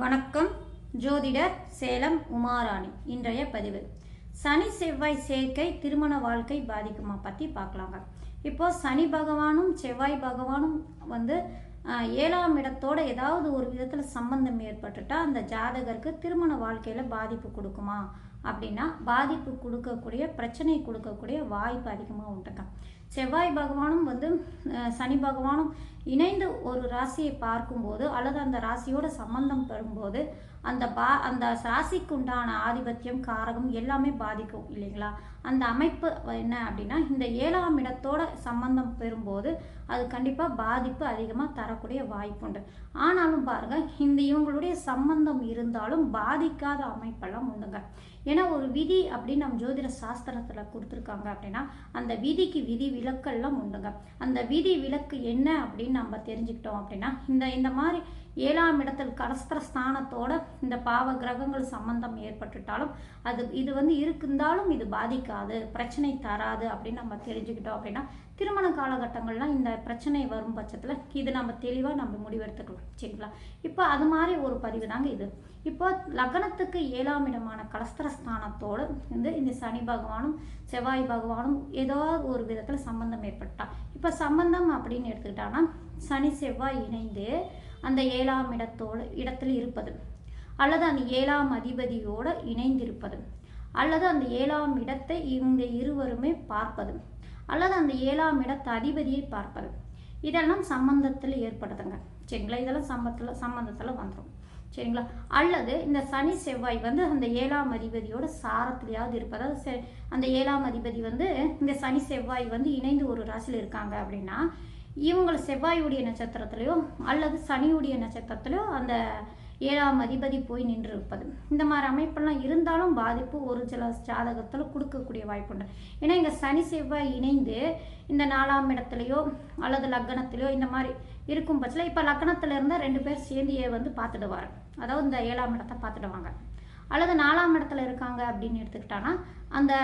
வணக்கம். ஜோதிடர் சேலம் உமாராணி. இன்றைய பதிவு. சனி செவ்வாய் சேர்க்கை திருமண வாழ்க்கை பாதிக்குமா பற்றி பார்க்கலாங்க. இப்போ சனி பகவானும் செவ்வாய் பகவானும் வந்து ஏழாம் இடத்தோட ஏதாவது ஒரு விதத்தில் சம்பந்தம் ஏற்பட்டுட்டா அந்த ஜாதகருக்கு திருமண வாழ்க்கையில் பாதிப்பு கொடுக்குமா? அப்படின்னா பாதிப்பு கொடுக்கக்கூடிய பிரச்சனை கொடுக்கக்கூடிய வாய்ப்பு அதிகமாக உண்டுங்க செவ்வாய் பகவானும் வந்து சனி பகவானும் இணைந்து ஒரு ராசியை பார்க்கும்போது அல்லது அந்த ராசியோட சம்பந்தம் பெறும்போது அந்த பா அந்த ராசிக்கு உண்டான ஆதிபத்தியம் காரகம் எல்லாமே பாதிக்கும் இல்லைங்களா? அந்த அமைப்பு என்ன அப்படின்னா இந்த ஏழாம் இடத்தோட சம்பந்தம் பெறும்போது அது கண்டிப்பாக பாதிப்பு அதிகமாக தரக்கூடிய வாய்ப்புண்டு ஆனாலும் பாருங்க இந்த இவங்களுடைய சம்பந்தம் இருந்தாலும் பாதிக்காத அமைப்பெல்லாம் உண்டுங்க. ஏன்னா ஒரு விதி அப்படின்னு நம்ம ஜோதிட சாஸ்திரத்தில் கொடுத்துருக்காங்க அப்படின்னா அந்த விதிக்கு விதி விலக்கெல்லாம் உண்டுங்க. அந்த விதி விலக்கு என்ன அப்படின்னு நம்ம தெரிஞ்சுக்கிட்டோம் அப்படின்னா இந்த இந்த மாதிரி ஏழாம் இடத்தில் கரஸ்திர ஸ்தானத்தோட இந்த பாவ கிரகங்கள் சம்பந்தம் ஏற்பட்டுட்டாலும் அது இது வந்து இருக்குந்தாலும் இது பாதிக்காது பிரச்சனை தராது அப்படின்னு நம்ம தெரிஞ்சுக்கிட்டோம் அப்படின்னா திருமண காலகட்டங்கள்லாம் இந்த பிரச்சனை வரும் பட்சத்தில் இது நம்ம தெளிவாக நம்ம முடிவெடுத்துக்கலாம். சரிங்களா? இப்போ அது மாதிரி ஒரு பதிவு தாங்க இது. இப்போ லக்னத்துக்கு ஏழாம் இடமான கலஸ்திர ஸ்தானத்தோடு வந்து இந்த சனி பகவானும் செவ்வாய் பகவானும் ஏதோ ஒரு விதத்தில் சம்பந்தம் ஏற்பட்டா இப்போ சம்பந்தம் அப்படின்னு எடுத்துக்கிட்டான்னா சனி செவ்வாய் இணைந்து அந்த ஏழாம் இடத்தோட இடத்தில் இருப்பது. அல்லது அந்த ஏழாம் அதிபதியோடு இணைந்திருப்பது. அல்லது அந்த ஏழாம் இடத்தை இவங்க இருவருமே பார்ப்பது. அல்லது அந்த ஏழாம் இடத்து அதிபதியை பார்ப்பது. இதெல்லாம் சம்பந்தத்தில் ஏற்படுதுங்க. சரிங்களா? இதெல்லாம் சம்பத்தில் சம்பந்தத்தில் வந்துடும் சரிங்களா? அல்லது இந்த சனி செவ்வாய் வந்து அந்த ஏழாம் அதிபதியோட சாரத்திலையாவது இருப்பது. அதாவது செ- அந்த ஏழாம் அதிபதி வந்து இந்த சனி செவ்வாய் வந்து இணைந்து ஒரு ராசியில் இருக்காங்க அப்படின்னா இவங்களை செவ்வாயுடைய நட்சத்திரத்திலையோ அல்லது சனியுடைய நட்சத்திரத்திலையோ அந்த ஏழாம் அதிபதி போய் நின்று இருப்பது இந்த மாதிரி அமைப்பெல்லாம் இருந்தாலும் பாதிப்பு ஒரு சில ஜாதகத்தில் கொடுக்கக்கூடிய வாய்ப்புண்டு ஏன்னா இங்கே சனி செவ்வாய் இணைந்து இந்த நாலாம் இடத்துலையோ அல்லது லக்னத்திலையோ இந்த மாதிரி இருக்கும் பட்சத்தில் இப்போ லக்னத்தில் இருந்தால் ரெண்டு பேர் சேர்ந்து வந்து பார்த்துடுவார். அதாவது இந்த ஏழாம் இடத்தை பார்த்துடுவாங்க. அல்லது நாலாம் இடத்துல இருக்காங்க அப்படின்னு எடுத்துக்கிட்டான்னா அந்த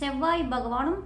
செவ்வாய் பகவானும்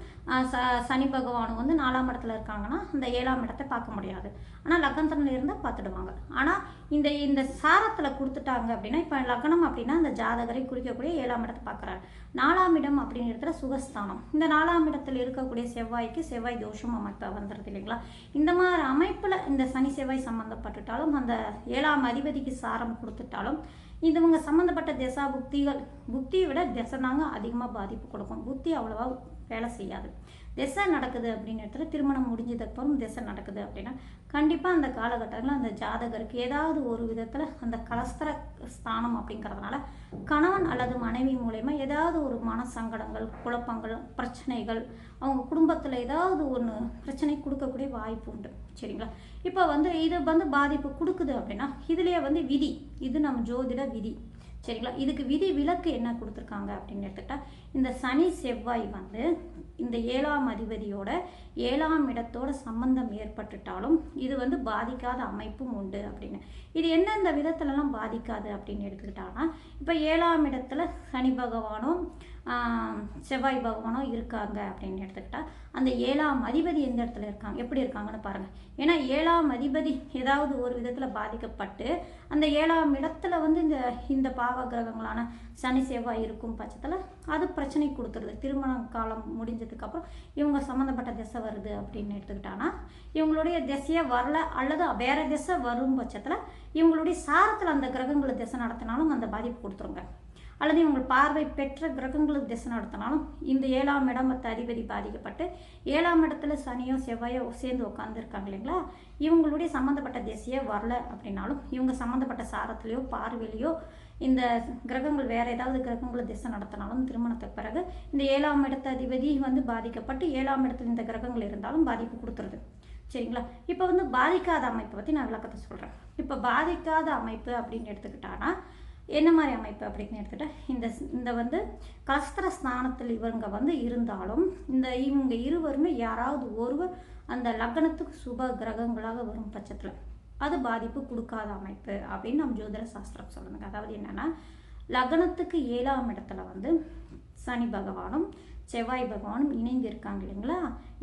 ச சனி பகவானும் வந்து நாலாம் இடத்துல இருக்காங்கன்னா அந்த ஏழாம் இடத்தை பார்க்க முடியாது. ஆனால் லக்னத்தில் இருந்தால் பார்த்துடுவாங்க. ஆனால் இந்த இந்த சாரத்தில் கொடுத்துட்டாங்க அப்படின்னா இப்போ லக்னம் அப்படின்னா அந்த ஜாதகரை குறிக்கக்கூடிய ஏழாம் இடத்தை பார்க்குறாரு. நாலாம் இடம் அப்படிங்கிறதுல சுகஸ்தானம். இந்த நாலாம் இடத்தில் இருக்கக்கூடிய செவ்வாய்க்கு செவ்வாய் தோஷம் அமைப்பு வந்துடுது இல்லைங்களா? இந்த மாதிரி அமைப்பில் இந்த சனி செவ்வாய் சம்மந்தப்பட்டுட்டாலும் அந்த ஏழாம் அதிபதிக்கு சாரம் கொடுத்துட்டாலும் இதுவங்க சம்மந்தப்பட்ட திசா புக்திகள் புக்தியை விட திசை தாங்க அதிகமாக பாதிப்பு கொடுக்கும். புத்தி அவ்வளோவா வேலை செய்யாது. திசை நடக்குது அப்படின்னு இடத்துல திருமணம் முடிஞ்சதுக்கப்புறம் திசை நடக்குது அப்படின்னா கண்டிப்பாக அந்த காலகட்டத்தில் அந்த ஜாதகருக்கு ஏதாவது ஒரு விதத்தில் அந்த கலஸ்தர ஸ்தானம் அப்படிங்கிறதுனால கணவன் அல்லது மனைவி மூலயமா ஏதாவது ஒரு மன சங்கடங்கள் குழப்பங்கள் பிரச்சனைகள் அவங்க குடும்பத்தில் ஏதாவது ஒன்று பிரச்சனை கொடுக்கக்கூடிய வாய்ப்பு உண்டு. சரிங்களா? இப்போ வந்து இது வந்து பாதிப்பு கொடுக்குது அப்படின்னா இதுலேயே வந்து விதி இது நம்ம ஜோதிட விதி. சரிங்களா? இதுக்கு விதி விலக்கு என்ன கொடுத்துருக்காங்க அப்படின்னு எடுத்துக்கிட்டா இந்த சனி செவ்வாய் வந்து இந்த ஏழாம் அதிபதியோட ஏழாம் இடத்தோட சம்பந்தம் ஏற்பட்டுட்டாலும் இது வந்து பாதிக்காத அமைப்பும் உண்டு அப்படின்னு. இது எந்தெந்த விதத்துலலாம் பாதிக்காது அப்படின்னு எடுத்துக்கிட்டாங்கன்னா இப்போ ஏழாம் இடத்துல சனி பகவானும் செவ்வாய் பகவானும் இருக்காங்க அப்படின்னு எடுத்துக்கிட்டால் அந்த ஏழாம் அதிபதி எந்த இடத்துல இருக்காங்க? எப்படி இருக்காங்கன்னு பாருங்கள் ஏன்னா ஏழாம் அதிபதி ஏதாவது ஒரு விதத்தில் பாதிக்கப்பட்டு அந்த ஏழாம் இடத்துல வந்து இந்த இந்த பாவ கிரகங்களான சனி செவ்வாய் இருக்கும் பட்சத்தில் அது பிரச்சனை கொடுத்துருது. திருமண காலம் முடிஞ்சதுக்கப்புறம் இவங்க சம்மந்தப்பட்ட திசை வருது அப்படின்னு எடுத்துக்கிட்டாங்கன்னா இவங்களுடைய திசையை வரல அல்லது வேறு திசை வரும் பட்சத்தில் இவங்களுடைய சாரத்தில் அந்த கிரகங்களை திசை நடத்தினாலும் அந்த பாதிப்பு கொடுத்துருங்க. அல்லது இவங்க பார்வை பெற்ற கிரகங்களுக்கு திசை நடத்தினாலும் இந்த ஏழாம் இடமத்த அதிபதி பாதிக்கப்பட்டு ஏழாம் இடத்துல சனியோ செவ்வாயோ சேர்ந்து உட்காந்துருக்காங்க இல்லைங்களா? இவங்களுடைய சம்மந்தப்பட்ட திசையே வரல அப்படின்னாலும் இவங்க சம்மந்தப்பட்ட சாரத்திலையோ பார்வையிலையோ இந்த கிரகங்கள் வேறு ஏதாவது கிரகங்களை திசை நடத்தினாலும் திருமணத்துக்கு பிறகு இந்த ஏழாம் இடத்த அதிபதி வந்து பாதிக்கப்பட்டு ஏழாம் இடத்துல இந்த கிரகங்கள் இருந்தாலும் பாதிப்பு கொடுத்துருது. சரிங்களா? இப்போ வந்து பாதிக்காத அமைப்பை பற்றி நான் விளக்கத்தை சொல்கிறேன் இப்போ பாதிக்காத அமைப்பு அப்படின்னு எடுத்துக்கிட்டான்னா என்ன மாதிரி அமைப்பு அப்படின்னு எடுத்துகிட்டால் இந்த இந்த வந்து கலஸ்திர ஸ்தானத்தில் இவங்க வந்து இருந்தாலும் இந்த இவங்க இருவருமே யாராவது ஒருவர் அந்த லக்னத்துக்கு சுப கிரகங்களாக வரும் பட்சத்தில் அது பாதிப்பு கொடுக்காத அமைப்பு அப்படின்னு நம்ம ஜோதிட சாஸ்திரம் சொல்லுங்க அதாவது என்னென்னா லக்னத்துக்கு ஏழாம் இடத்துல வந்து சனி பகவானும் செவ்வாய் பகவானும் இணைந்து இருக்காங்க இல்லைங்களா?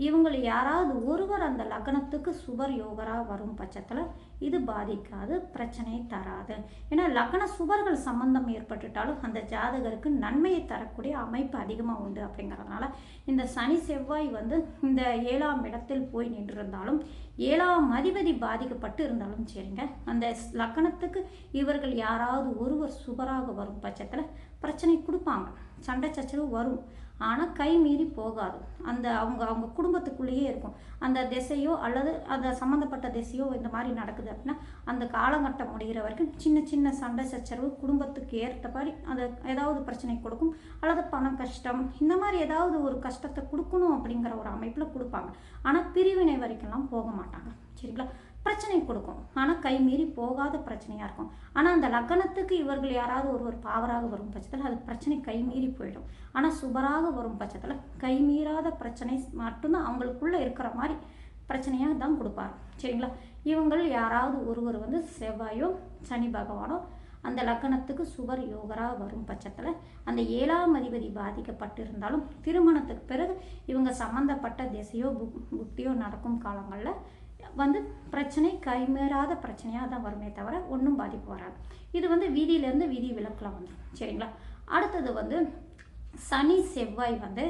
இவங்களை யாராவது ஒருவர் அந்த லக்னத்துக்கு சுபர் யோகராக வரும் பட்சத்தில் இது பாதிக்காது பிரச்சனையை தராது. ஏன்னா லக்ன சுபர்கள் சம்பந்தம் ஏற்பட்டுட்டாலும் அந்த ஜாதகருக்கு நன்மையை தரக்கூடிய அமைப்பு அதிகமாக உண்டு அப்படிங்கிறதுனால இந்த சனி செவ்வாய் வந்து இந்த ஏழாம் இடத்தில் போய் நின்றிருந்தாலும் ஏழாம் அதிபதி பாதிக்கப்பட்டு இருந்தாலும் சரிங்க. அந்த லக்கணத்துக்கு இவர்கள் யாராவது ஒருவர் சுபராக வரும் பட்சத்தில் பிரச்சனை கொடுப்பாங்க. சண்டை சச்சரவு வரும். ஆனால் கை மீறி போகாது. அந்த அவங்க அவங்க குடும்பத்துக்குள்ளேயே இருக்கும். அந்த திசையோ அல்லது அந்த சம்மந்தப்பட்ட திசையோ இந்த மாதிரி நடக்குது அப்படின்னா அந்த காலகட்டம் முடிகிற வரைக்கும் சின்ன சின்ன சண்டை சச்சரவு குடும்பத்துக்கு ஏற்றபடி அது ஏதாவது பிரச்சனை கொடுக்கும். அல்லது பணம் கஷ்டம் இந்த மாதிரி ஏதாவது ஒரு கஷ்டத்தை கொடுக்கணும் அப்படிங்கிற ஒரு அமைப்பில் கொடுப்பாங்க. ஆனால் பிரிவினை வரைக்கும்லாம் போக மாட்டாங்க. சரிங்களா? பிரச்சனை கொடுக்கும். ஆனால் கை மீறி போகாத பிரச்சனையாக இருக்கும். ஆனால் அந்த லக்கணத்துக்கு இவர்கள் யாராவது ஒருவர் பாவராக வரும் பட்சத்தில் அது பிரச்சனை கை மீறி போயிடும். ஆனால் சுபராக வரும் பட்சத்தில் கை மீறாத பிரச்சனை மட்டும்தான் அவங்களுக்குள்ளே இருக்கிற மாதிரி பிரச்சனையாக தான் கொடுப்பாரு சரிங்களா? இவங்கள் யாராவது ஒருவர் வந்து செவ்வாயோ சனி பகவானோ அந்த லக்கணத்துக்கு சுவர் யோகராக வரும் பட்சத்தில் அந்த ஏழாம் அதிபதி பாதிக்கப்பட்டிருந்தாலும் திருமணத்துக்கு பிறகு இவங்க சம்மந்தப்பட்ட திசையோ புக் புக்தியோ நடக்கும் காலங்களில் வந்து பிரச்சனை கைமேறாத பிரச்சனையாக தான் வருமே தவிர ஒன்றும் பாதிப்பு வராது. இது வந்து வீதியிலேருந்து வீதி விளக்கில் வந்துடும் சரிங்களா? அடுத்தது வந்து சனி செவ்வாய் வந்து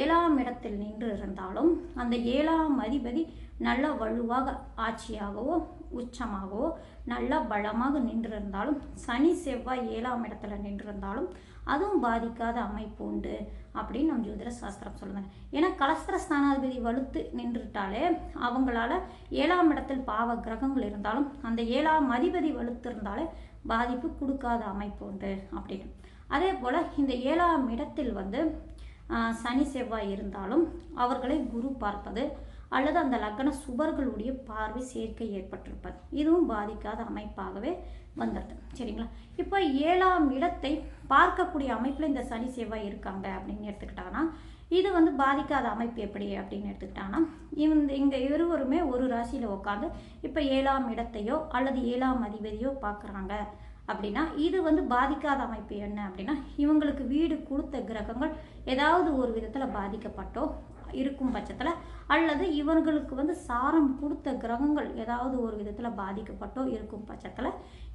ஏழாம் இடத்தில் நின்று இருந்தாலும் அந்த ஏழாம் அதிபதி நல்ல வலுவாக ஆட்சியாகவோ உச்சமாகவோ நல்லா பலமாக நின்றிருந்தாலும் சனி செவ்வாய் ஏழாம் இடத்துல நின்றிருந்தாலும் அதுவும் பாதிக்காத அமைப்பு உண்டு அப்படின்னு நம்ம ஜோதிட சாஸ்திரம் சொல்லுங்க ஏன்னா கலஸ்திர ஸ்தானாதிபதி வலுத்து நின்றுட்டாலே அவங்களால ஏழாம் இடத்தில் பாவ கிரகங்கள் இருந்தாலும் அந்த ஏழாம் அதிபதி வலுத்து இருந்தாலே பாதிப்பு கொடுக்காத அமைப்பு உண்டு அப்படின்னு. அதே போல் இந்த ஏழாம் இடத்தில் வந்து சனி செவ்வாய் இருந்தாலும் அவர்களை குரு பார்ப்பது அல்லது அந்த லக்கண சுபர்களுடைய பார்வை சேர்க்கை ஏற்பட்டிருப்பது. இதுவும் பாதிக்காத அமைப்பாகவே வந்துடுது சரிங்களா? இப்போ ஏழாம் இடத்தை பார்க்கக்கூடிய அமைப்பில் இந்த சனி செவ்வாய் இருக்காங்க அப்படின்னு எடுத்துக்கிட்டாங்கன்னா இது வந்து பாதிக்காத அமைப்பு எப்படி அப்படின்னு எடுத்துக்கிட்டாங்கன்னா இந்த இங்கே இருவருமே ஒரு ராசியில் உட்காந்து இப்போ ஏழாம் இடத்தையோ அல்லது ஏழாம் அதிபதியோ பார்க்குறாங்க அப்படின்னா இது வந்து பாதிக்காத அமைப்பு என்ன அப்படின்னா இவங்களுக்கு வீடு கொடுத்த கிரகங்கள் ஏதாவது ஒரு விதத்தில் பாதிக்கப்பட்டோ இருக்கும் பட்சத்தில் அல்லது இவர்களுக்கு வந்து சாரம் கொடுத்த கிரகங்கள் ஏதாவது ஒரு விதத்தில் பாதிக்கப்பட்டோ இருக்கும் பட்சத்தில்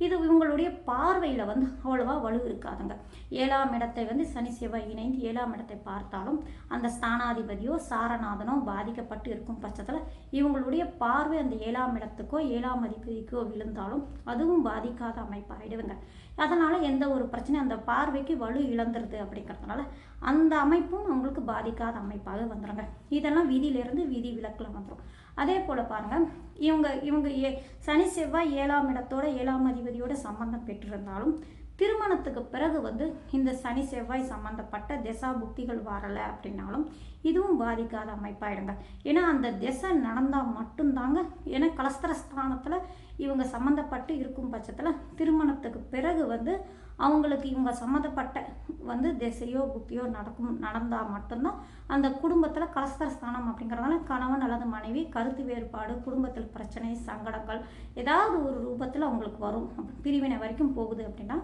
இது இவங்களுடைய பார்வையில் வந்து அவ்வளோவா வலு இருக்காதுங்க. ஏழாம் இடத்தை வந்து சனி செவ்வாய் இணைந்து ஏழாம் இடத்தை பார்த்தாலும் அந்த ஸ்தானாதிபதியோ சாரநாதனோ பாதிக்கப்பட்டு இருக்கும் பட்சத்தில் இவங்களுடைய பார்வை அந்த ஏழாம் இடத்துக்கோ ஏழாம் அதிபதிக்கோ விழுந்தாலும் அதுவும் பாதிக்காத அமைப்பாயிடுதுங்க. அதனால் எந்த ஒரு பிரச்சனையும் அந்த பார்வைக்கு வலு இழந்துருது அப்படிங்கிறதுனால அந்த அமைப்பும் அவங்களுக்கு பாதிக்காத அமைப்பாக வந்துடுங்க இதெல்லாம் விதியிலேருந்து விதி விலக்கில் வந்துடும் அதே போல் பாருங்கள் இவங்க இவங்க ஏ சனி செவ்வாய் ஏழாம் இடத்தோட ஏழாம் அதிபதியோட சம்பந்தம் பெற்றிருந்தாலும் திருமணத்துக்கு பிறகு வந்து இந்த சனி செவ்வாய் சம்பந்தப்பட்ட திசா புக்திகள் வரலை அப்படின்னாலும் இதுவும் பாதிக்காத அமைப்பாயிடுங்க. ஏன்னா அந்த திசை நடந்தால் மட்டும்தாங்க ஏன்னா கலஸ்தர ஸ்தானத்தில் இவங்க சம்மந்தப்பட்டு இருக்கும் பட்சத்தில் திருமணத்துக்கு பிறகு வந்து அவங்களுக்கு இவங்க சம்மந்தப்பட்ட வந்து திசையோ புத்தியோ நடக்கும் நடந்தால் மட்டும்தான் அந்த குடும்பத்தில் கலஸ்தர ஸ்தானம் அப்படிங்கிறதுனால கணவன் அல்லது மனைவி கருத்து வேறுபாடு குடும்பத்தில் பிரச்சனை சங்கடங்கள் ஏதாவது ஒரு ரூபத்தில் அவங்களுக்கு வரும். பிரிவினை வரைக்கும் போகுது அப்படின்னா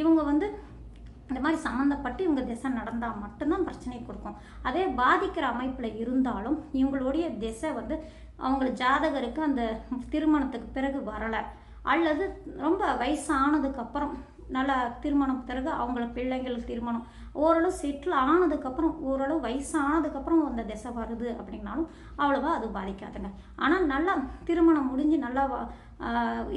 இவங்க வந்து இந்த மாதிரி சம்மந்தப்பட்டு இவங்க திசை நடந்தால் மட்டும்தான் பிரச்சனை கொடுக்கும். அதே பாதிக்கிற அமைப்பில் இருந்தாலும் இவங்களுடைய திசை வந்து அவங்க ஜாதகருக்கு அந்த திருமணத்துக்கு பிறகு வரலை. அல்லது ரொம்ப வயசானதுக்கப்புறம் நல்லா திருமணம் பிறகு அவங்கள பிள்ளைங்களுக்கு திருமணம். ஓரளவு செட்டில் ஆனதுக்கப்புறம் ஓரளவு வயசானதுக்கப்புறம் அந்த திசை வருது அப்படின்னாலும் அவ்வளோவா அது பாதிக்காதுங்க. ஆனால் நல்லா திருமணம் முடிஞ்சு நல்லா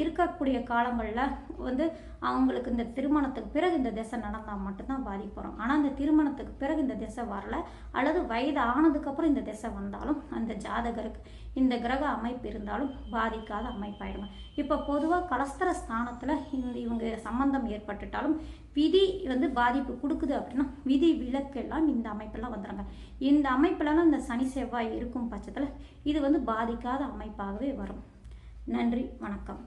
இருக்கக்கூடிய காலங்களில் வந்து அவங்களுக்கு இந்த திருமணத்துக்கு பிறகு இந்த திசை நடந்தால் மட்டும்தான் பாதிப்பு வரும் ஆனால் இந்த திருமணத்துக்கு பிறகு இந்த திசை வரல. அல்லது வயது ஆனதுக்கப்புறம் இந்த திசை வந்தாலும் அந்த ஜாதகருக்கு இந்த கிரக அமைப்பு இருந்தாலும் பாதிக்காத அமைப்பாயிடுங்க. இப்போ பொதுவாக கலஸ்தர ஸ்தானத்தில் இந்த இவங்க சம்பந்தம் ஏற்பட்டுட்டாலும் விதி வந்து பாதிப்பு கொடுக்குது அப்படின்னா விதி விலக்கெல்லாம் இந்த அமைப்பெல்லாம் வந்துடுறாங்க இந்த அமைப்பிலலாம் இந்த சனி செவ்வாய் இருக்கும் பட்சத்தில் இது வந்து பாதிக்காத அமைப்பாகவே வரும். நன்றி வணக்கம்.